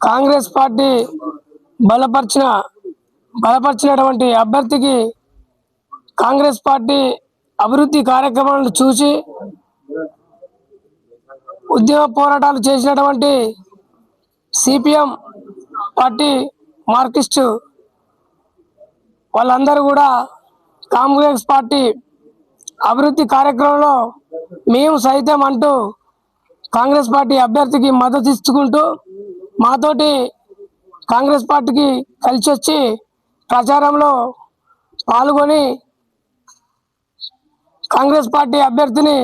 Congress party బలపరిచిన బలపరిచినటువంటి అభ్యర్థికి Congress party అభివృద్ధి కార్యక్రమాలను చూసి ఉద్యమ పోరాటాలు చేసినటువంటి సిపిఎం పార్టీ మార్కిస్టు వాళ్ళందరూ కూడా కాంగ్రెస్ పార్టీ అభివృద్ధి కార్యక్రమంలో మేము సైతం అంటూ కాంగ్రెస్ పార్టీ అభ్యర్థికి మద్దతు ఇచ్చుకుంటూ మాతోటి కాంగ్రెస్ పార్టీకి కలిసి వచ్చి ప్రచారంలో పాల్గొని కాంగ్రెస్ పార్టీ అభ్యర్థిని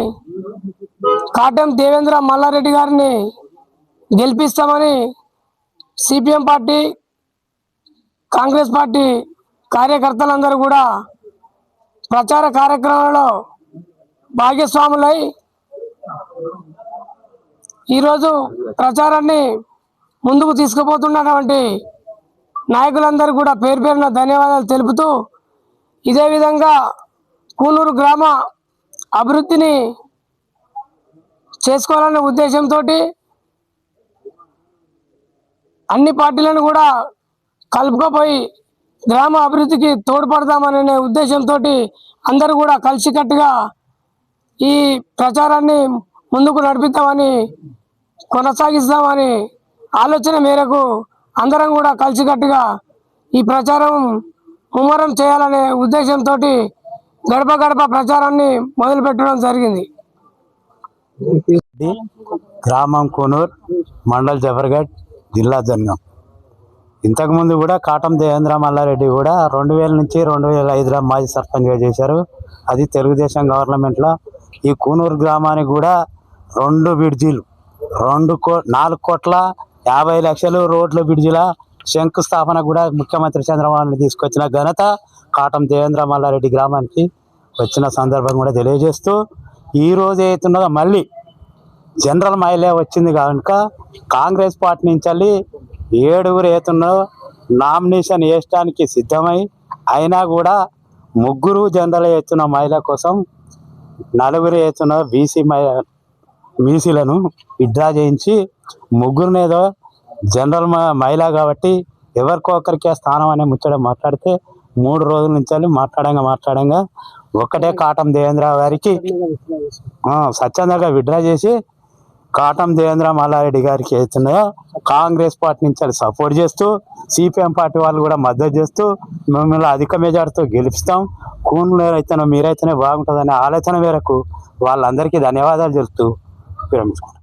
కాటం దేవేంద్ర మల్లారెడ్డి గారిని గెలిపిస్తామని సిపిఎం పార్టీ కాంగ్రెస్ పార్టీ కార్యకర్తలందరూ కూడా ప్రచార కార్యక్రమంలో భాగస్వాములై ఈరోజు ప్రచారాన్ని ముందుకు తీసుకుపోతున్నటువంటి నాయకులందరూ కూడా పేరు పేరున ధన్యవాదాలు తెలుపుతూ ఇదే విధంగా కూనూరు గ్రామ అభివృద్ధిని చేసుకోవాలనే ఉద్దేశంతో అన్ని పార్టీలను కూడా కలుపుకపోయి గ్రామ అభివృద్ధికి తోడ్పడదామనే ఉద్దేశంతో అందరూ కూడా కలిసికట్టుగా ఈ ప్రచారాన్ని ముందుకు నడిపిద్దామని కొనసాగిస్తామని ఆలోచన మేరకు అందరం కూడా కలిసికట్టుగా ఈ ప్రచారం ముమ్మరం చేయాలనే ఉద్దేశంతో గడప గడప ప్రచారాన్ని మొదలుపెట్టడం జరిగింది. గ్రామం కోనూర్ మండల్ జఫర్గఢ్ జిల్లా జన్గం ఇంతకుముందు కూడా కాటం దేవేంద్ర మల్లారెడ్డి కూడా రెండు వేల నుంచి రెండు వేల ఐదులో మాజీ సర్పంచ్గా చేశారు. అది తెలుగుదేశం గవర్నమెంట్లో ఈ కూనూరు గ్రామానికి కూడా రెండు బ్రిడ్జీలు రెండు కో నాలుగు కోట్ల యాభై లక్షలు రోడ్ల బ్రిడ్జిల శంకుస్థాపన కూడా ముఖ్యమంత్రి చంద్రబాబు నాయుడు తీసుకొచ్చిన ఘనత కాటం దేవేంద్ర మల్లారెడ్డి గ్రామానికి వచ్చిన సందర్భం కూడా తెలియజేస్తూ ఈ రోజు ఏతున్నదో మళ్ళీ జనరల్ మైలే వచ్చింది కనుక కాంగ్రెస్ పార్టీ నుంచి వెళ్ళి ఏడుగురు ఏతున్నో నామినేషన్ వేయడానికి సిద్ధమై అయినా కూడా ముగ్గురు జనరల్ ఎత్తున్న మహిళ కోసం నలుగురు ఎత్తున్న బీసీ మహిళ బీసీలను విత్డ్రా చేయించి ముగ్గురునేదో జనరల్ మ- మహిళ కాబట్టి ఎవరికొకరికే స్థానం అనే ముచ్చట మాట్లాడితే మూడు రోజుల నుంచి మాట్లాడంగా మాట్లాడంగా ఒకటే కాటం దేవేంద్ర గారికి స్వచ్ఛందంగా విత్డ్రా చేసి కాటం దేవేంద్ర మల్లారెడ్డి గారికి అవుతున్నాయో కాంగ్రెస్ పార్టీ నుంచి వాళ్ళు సపోర్ట్ చేస్తూ సిపిఎం పార్టీ వాళ్ళు కూడా మద్దతు చేస్తూ మిమ్మల్ని అధిక మెజార్టీతో గెలిపిస్తాం. కూన్లు అయితేనో మీరైతేనే బాగుంటుందనే ఆలోచన మేరకు వాళ్ళందరికీ ధన్యవాదాలు చెప్తూ ವಿರಮಿಸ್ಕೊಂಡು